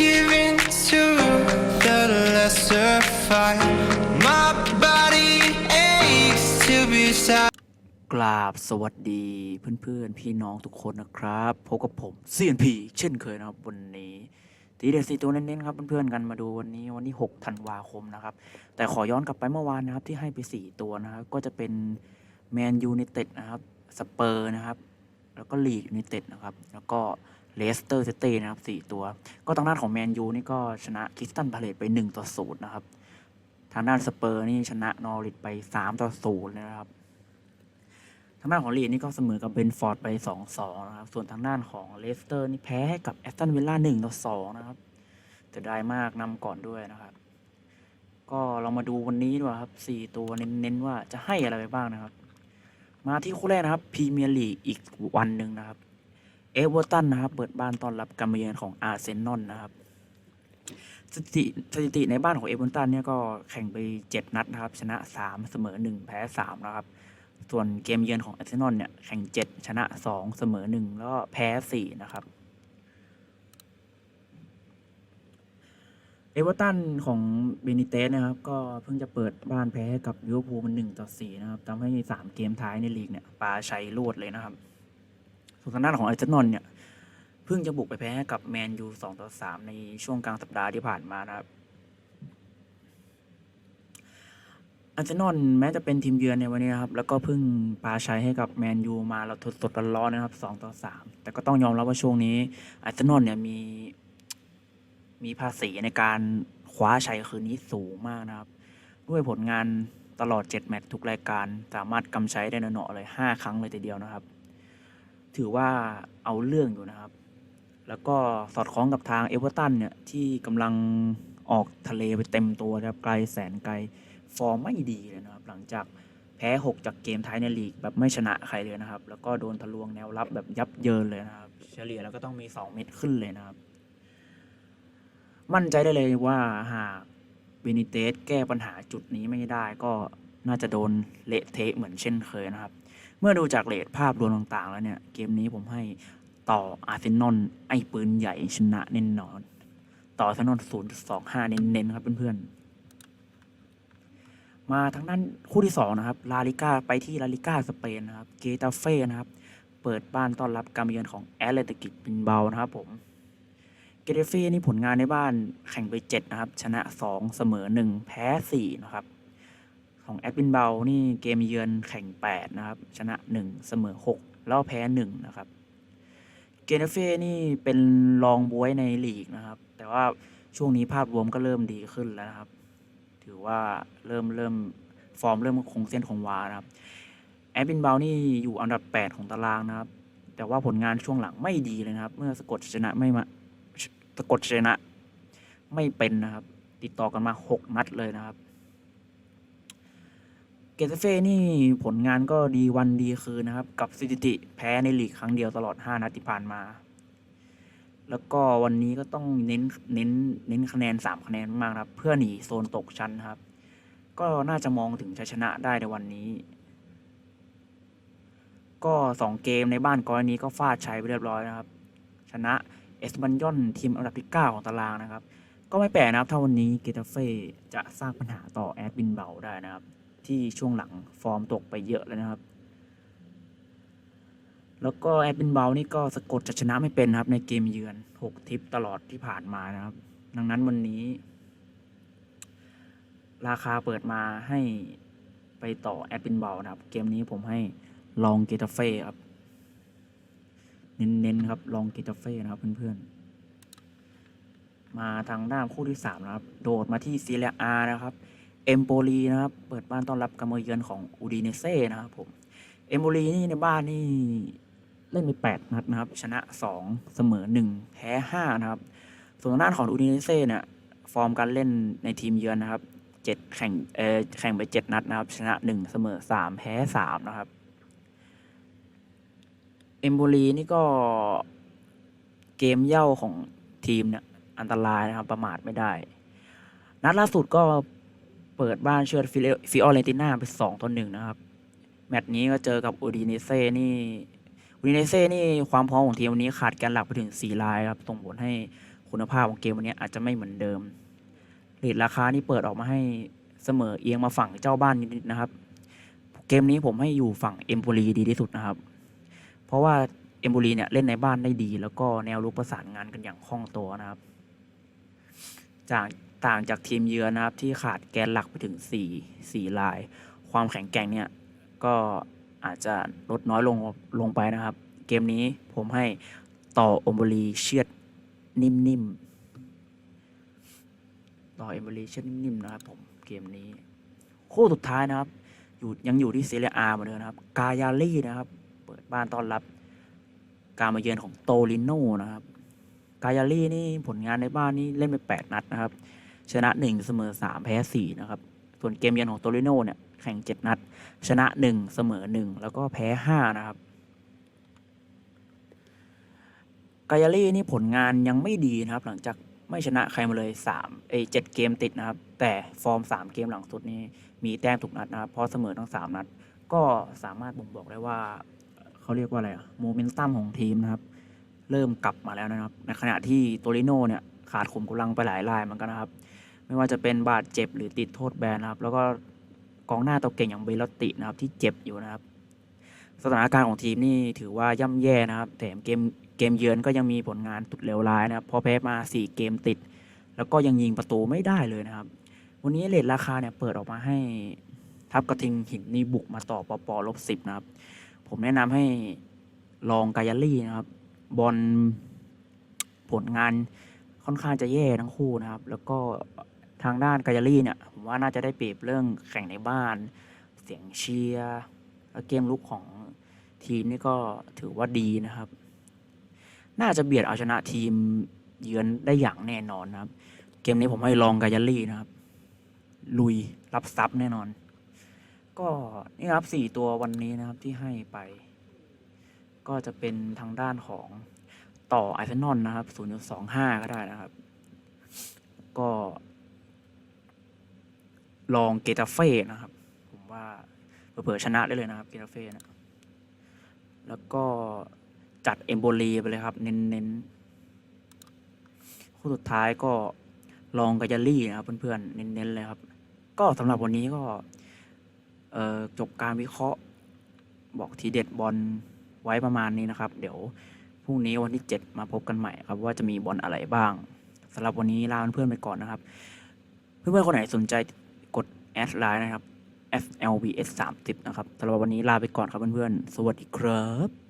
giving to the lesser fight. My body aches to be silent. กราบสวัสดีเพื่อนๆ พี่น้องทุกคนนะครับพบกับผม CNP เช่นเคยนะครับ วันนี้ทีเด็ดสีตัวเน้นๆครับเพื่อนๆกันมาดูวันนี้วันที่6ธันวาคมนะครับ แต่ขอย้อนกลับไปเมื่อวานนะครับที่ให้ไป 4 ตัวนะครับ ก็จะเป็นแมนยู n นเต็ดนะครับสเปอร์นะครับ แล้วก็ลีดยูนเต็ดนะครับ แล้วก็ เลสเตอร์ซิตี้นะครับ4ตัว ก็ทางด้านของแมนยูนี่ก็ชนะคิสตันพาเลตไป1ต่อ0นะครับ ทางด้านสเปอร์นี่ชนะนอริทไป3ต่อ0เลยนะครับ ทางด้านของลีดนี่ก็เสมอกับเบนฟอร์ดไป2-2นะครับ ส่วนทางด้านของเลสเตอร์นี่แพ้ให้กับแอสตันวิลล่า1ต่อ2นะครับเจะได้มากนำก่อนด้วยนะครับ ก็เรามาดูวันนี้ดีกว่าครับ4ตัวเน้นๆว่าจะให้อะไรไปบ้างนะครับ มาที่คู่แรกนะครับพรีเมียร์ลีกอีกวันหนึ่งนะครับ เอเวอร์ตันนะครับ เปิดบ้านต้อนรับการมาเยือนของอาร์เซนอลนะครับสถิติสถิติในบ้านของเอเวอร์ตันเนี่ยก็แข่งไป 7 นัดนะครับ ชนะ 3 เสมอ 1 แพ้ 3 นะครับ ส่วนเกมเยือนของอาร์เซนอลเนี่ยแข่ง 7 ชนะ 2 เสมอ 1 แล้วก็แพ้ 4 นะครับเอเวอร์ตันของเบนิเตสนะครับ ก็เพิ่งจะเปิดบ้านแพ้กับลิเวอร์พูลมัน1ต่อ4นะครับทำให้3เกมท้ายในลีกเนี่ยปาชัยรวดเลยนะครับ ทางด้านของอาร์เซนอลเนี่ยเพิ่งจะบุกไปแพ้กับแมนยู2ต่อ3ในช่วงกลางสัปดาห์ที่ผ่านมานะครับอาร์เซนอลแม้จะเป็นทีมเยือนในวันนี้ครับแล้วก็เพิ่งปาชัยให้กับแมนยูมาเราสดๆร้อนๆนะครับ2ต่อ3แต่ก็ต้องยอมรับว่าช่วงนี้อาร์เซนอลเนี่ยมีมีภาษีในการคว้าชัยคืนนี้สูงมากนะครับ ด้วยผลงานตลอด 7 แมตช์ทุกรายการ สามารถกำใช้ได้เนาะๆเลย 5 ครั้งเลยทีเดียวนะครับ ถือว่าเอาเรื่องอยู่นะครับ แล้วก็สอดคล้องกับทางเอเวอร์ตันเนี่ย ที่กำลังออกทะเลไปเต็มตัวนะครับ ไกลแสนไกล ฟอร์มไม่ดีเลยนะครับ หลังจากแพ้ 6 จากเกมท้ายในลีกแบบไม่ชนะใครเลยนะครับ แล้วก็โดนทะลวงแนวรับแบบยับเยินเลยนะครับ เฉลี่ยแล้วก็ต้องมี 2 เม็ดขึ้นเลยนะครับ มั่นใจได้เลยว่าหากเบนิเตสแก้ปัญหาจุดนี้ไม่ได้ก็น่าจะโดนเละเทะเหมือนเช่นเคยนะครับ เมื่อดูจากเลทภาพรวมต่างๆ แล้วเนี่ย เกมนี้ผมให้ต่ออาร์เซนอลไอ้ปืนใหญ่ชนะแน่นอน ต่ออาร์เซนอล0.25 เน้นๆครับเพื่อนๆ มาทางด้านคู่ที่ 2 นะครับ ลาลิก้าไปที่ลาลิก้าสเปนนะครับ เกตาเฟ่นะครับ เปิดบ้านต้อนรับการเยือนของแอตเลติกิบินเบานะครับผมเกตาเฟ่นี่ผลงานในบ้านแข่งไป 7 นะครับ ชนะ 2 เสมอ 1 แพ้ 4 นะครับ ของแอดบินเบานี่เกมเยือนแข่ง 8 นะครับ ชนะ 1 เสมอ 6 แล้วแพ้ 1 นะครับ เกตาเฟ่นี่เป็นรองบวยในลีกนะครับ แต่ว่าช่วงนี้ภาพรวมก็เริ่มดีขึ้นแล้วนะครับ ถือว่าเริ่มเริ่มฟอร์มเริ่มคงเส้นคงวานะครับ แอดบินเบานี่อยู่อันดับ 8 ของตารางนะครับ แต่ว่าผลงานช่วงหลังไม่ดีเลยนะครับ เมื่อสะกดชนะไม่มาสะกดชนะไม่เป็นนะครับ ติดต่อกันมา 6 นัดเลยนะครับ เกตาเฟ่นี่ผลงานก็ดีวันดีคืนนะครับ กับสถิติแพ้ในลีกครั้งเดียวตลอด 5 นัดที่ผ่านมา แล้วก็วันนี้ก็ต้องเน้นเน้นเน้นคะแนน 3 คะแนนมากครับ เพื่อหนีโซนตกชั้นครับ ก็น่าจะมองถึงชัยชนะได้ในวันนี้ ก็ 2 เกมในบ้านกรณีก็ฟาดชัยไปเรียบร้อยนะครับ ชนะเอสบันยอนทีมอันดับที่ 9 ของตารางนะครับ ก็ไม่แปลกนะครับถ้าวันนี้เกตาเฟ่จะสร้างปัญหาต่อแอดบินเบาได้นะครับ ที่ช่วงหลังฟอร์มตกไปเยอะแล้วนะครับ แล้วก็แอดบินเบานี่ก็สะกดจะชนะไม่เป็นครับในเกมเยือน 6 ทิปตลอดที่ผ่านมานะครับ ดังนั้นวันนี้ ราคาเปิดมาให้ไปต่อแอดบินเบานะครับ เกมนี้ผมให้ลองเกตาเฟ่ครับ เน้นๆครับลองเกตาเฟ่นะครับเพื่อนๆมาทางด้านคู่ที่ 3 นะครับ โดดมาที่ซีเรียอานะครับ เอมโปลีนะครับ เปิดบ้านต้อนรับการมาเยือนของอูดิเนเซ่นะครับผม เอมโปลีนี่ในบ้านนี่เล่นไป8นัดนะครับ ชนะ 2 เสมอ 1 แพ้ 5 นะครับ ส่วนทางด้านของอูดิเนเซ่เนี่ย ฟอร์มการเล่นในทีมเยือนนะครับ 7 แข่ง เออแข่งไป 7 นัดนะครับ ชนะ 1 เสมอ 3 แพ้ 3 นะครับ เอมโบลีนี่ก็เกมเย่าของทีมเนี่ยอันตรายนะครับประมาทไม่ได้ นัดล่าสุดก็ เปิดบ้านเชือดฟิลฟิออเรนติน่าไปสองต่อหนึ่งนะครับ แมตช์นี้ก็เจอกับอูดิเนเซ่นี่อูดิเนเซ่นี่ความพร้อมของทีมวันนี้ขาดแกนหลักไปถึงสี่รายครับส่งผลให้คุณภาพของเกมวันนี้อาจจะไม่เหมือนเดิมเรทราคานี่เปิดออกมาให้เสมอเอียงมาฝั่งเจ้าบ้านนิดนะครับ เกมนี้ผมให้อยู่ฝั่งเอมโ o รีดีที่สุดนะครับ เพราะว่าเอมโ o รีเนี่ยเล่นในบ้านได้ดี แล้วก็แนวรุกประสานงานกันอย่างคล่องตัวนะครับ จาก ต่างจากทีมเยือนนะครับ ที่ขาดแกนหลักไปถึง 4 4 ลาย ความแข็งแกร่งเนี่ย ก็อาจจะลดน้อยลงลงไปนะครับ เกมนี้ผมให้ต่ออมโ o รีเชือดนิ่มๆ ต่ออมโ o รีเชือดนิ่มๆนะครับผมเกมนี้ คู่สุดท้ายนะครับ อยู่ยังอยู่ที่เซเรียอาเหมือนเดิมนะครับ กายาลี่นะครับ เปิดบ้านต้อนรับ การมาเยือนของโตลิโนนะครับ กายาลี่นี่ผลงานในบ้านนี่เล่นไป 8 นัดนะครับ ชนะ 1 เสมอ 3 แพ้4นะครับ ส่วนเกมเยือนของโตลิโนเนี่ยแข่ง 7 นัด ชนะ 1 เสมอ 1 แล้วก็แพ้ 5 นะครับกายาลี่นี่ผลงานยังไม่ดีนะครับ หลังจากไม่ชนะใครมาเลย3เอย7เกมติดนะครับ แต่ฟอร์ม 3 เกมหลังสุดนี้มีแต้มทุกนัดนะครับเพราะเสมอทั้ง 3 นัด ก็สามารถบ่งบอกได้ว่าเขาเรียกว่าอะไรอะโมเมนตัมของทีมนะครับ เริ่มกลับมาแล้วนะครับ ในขณะที่โตริโนเนี่ย ขาดขุมกำลังไปหลายรายเหมือนกันนะครับ ไม่ว่าจะเป็นบาดเจ็บหรือติดโทษแบนนะครับ แล้วก็กองหน้าตัวเก่งอย่างเบลตินะครับที่เจ็บอยู่นะครับ สถานการณ์ของทีมนี่ถือว่าย่ำแย่นะครับแถมเกมเกมเยือนก็ยังมีผลงานตุดเลวร้ายนะครับพอแพ้มา 4 เกมติด แล้วก็ยังยิงประตูไม่ได้เลยนะครับ วันนี้เลทราคาเนี่ยเปิดออกมาให้ทัพกระทิงหินนี่บุกมาต่อปปลบสิบนะครับ ผมแนะนำให้ลองกายาลี่นะครับ บอลผลงาน ค่อนข้างจะแย่ทั้งคู่นะครับ แล้วก็ทางด้านกายาลี่เนี่ยผมว่าน่าจะได้เปรียบเรื่องแข่งในบ้าน เสียงเชียร์และเกมลุกของทีมนี่ก็ถือว่าดีนะครับ น่าจะเบียดเอาชนะทีมเยือนได้อย่างแน่นอนนะครับ เกมนี้ผมให้ลองกายาลี่นะครับ ลุยรับซับแน่นอน ก็นี่ครับสี่ตัววันนี้นะครับที่ให้ไป ก็จะเป็นทางด้านของ ต่อไอเซนอลนะครับ 0.25 ก็ได้นะครับ ก็ ลองเกตาเฟ่นะครับ ผมว่าเผื่อชนะได้เลยนะครับ เกตาเฟ่นะ แล้วก็จัดเอมโบลีไปเลยครับ เน้นๆ คู่สุดท้ายก็ลองกายาลี่นะครับ เพื่อนๆ เน้นๆ เลยครับ ก็สำหรับวันนี้ก็จบการวิเคราะห์บอกทีเด็ดบอลไว้ประมาณนี้นะครับ เดี๋ยว พรุ่งนี้วันที่ 7 มาพบกันใหม่ครับว่าจะมีบอลอะไรบ้างสำหรับวันนี้ลาเพื่อนๆไปก่อนนะครับ เพื่อนๆคนไหนสนใจกดแอดไลน์นะครับ FLBS 30 นะครับสำหรับวันนี้ลาไปก่อนครับเพื่อนๆ สวัสดีครับ